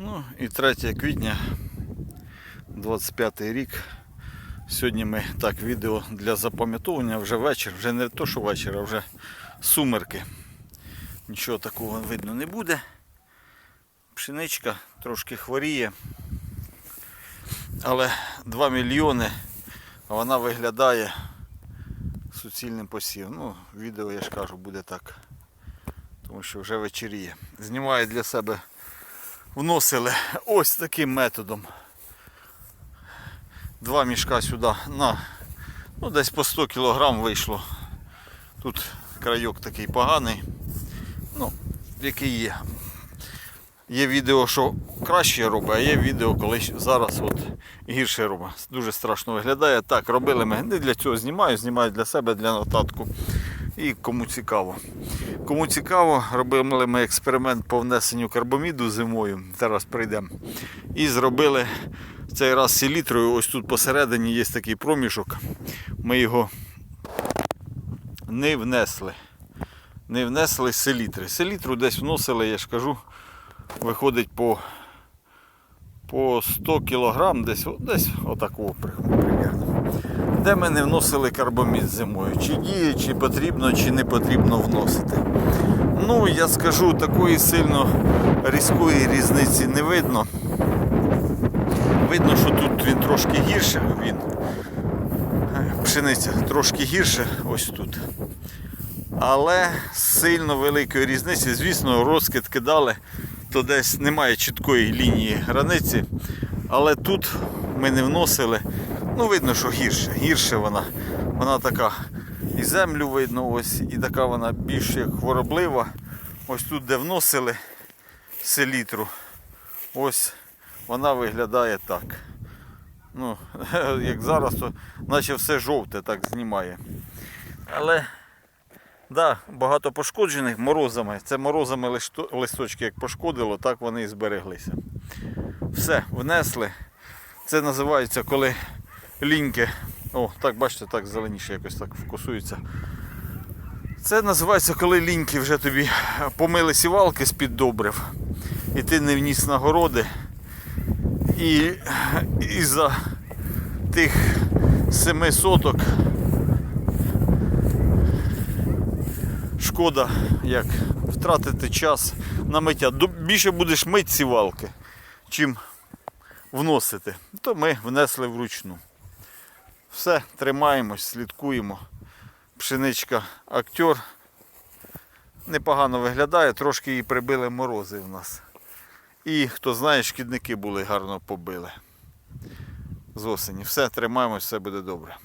Ну і 3 квітня 25 рік. Сьогодні ми так відео для запам'ятовування вже вечір, вже не то, що вечір, а вже сумерки. Нічого такого видно не буде. Пшеничка трошки хворіє. Але 2 мільйони, а вона виглядає суцільним посівом. Ну, відео, я ж кажу, буде так. Тому що вже вечеріє. Знімаю для себе вносили ось таким методом. Два мішка сюди на ну, десь по 100 кг вийшло. Тут крайок такий поганий. Ну, який є. Є відео, що краще робить, а є відео, коли зараз от гірше робить. Дуже страшно виглядає. Так, робили ми не для цього знімаю, знімаю для себе, для нотатку. І кому цікаво. Кому цікаво, робили ми експеримент по внесенню карбоміду зимою. Зараз прийдемо. І зробили цей раз селітрою. Ось тут посередині є такий проміжок. Ми його не внесли. Не внесли селітри. Селітру десь вносили, я ж кажу, виходить по, по 100 кг, десь, десь отакого при- примірно. Де ми не вносили карбомід зимою. Чи діє, чи потрібно, чи не потрібно вносити. Ну, я скажу, такої сильно різкої різниці не видно. Видно, що тут він трошки гірше, він. Пшениця трошки гірше ось тут. Але сильно великої різниці, звісно, розкид кидали, то десь немає чіткої лінії границі. Але тут ми не вносили. Ну, видно, що гірше. Гірше вона. Вона така і землю видно, ось, і така вона більш як хвороблива. Ось тут, де вносили селітру, ось вона виглядає так. Ну, як зараз, то наче все жовте так знімає. Але да, багато пошкоджених морозами. Це морозами листочки як пошкодило, так вони і збереглися. Все, внесли. Це називається, коли ліньки. О, так бачите, так зеленіше якось так вкусується. Це називається, коли ліньки вже тобі помили сівалки з-під добрив. І ти не вніс на городи. І із-за тих семи соток шкода, як втратити час на миття. Більше будеш мити сівалки, чим вносити. То ми внесли вручну. Все, тримаємось, слідкуємо. Пшеничка актер. Непогано виглядає, трошки її прибили морози в нас. І хто знає, шкідники були гарно побили. З осені. Все, тримаємось, все буде добре.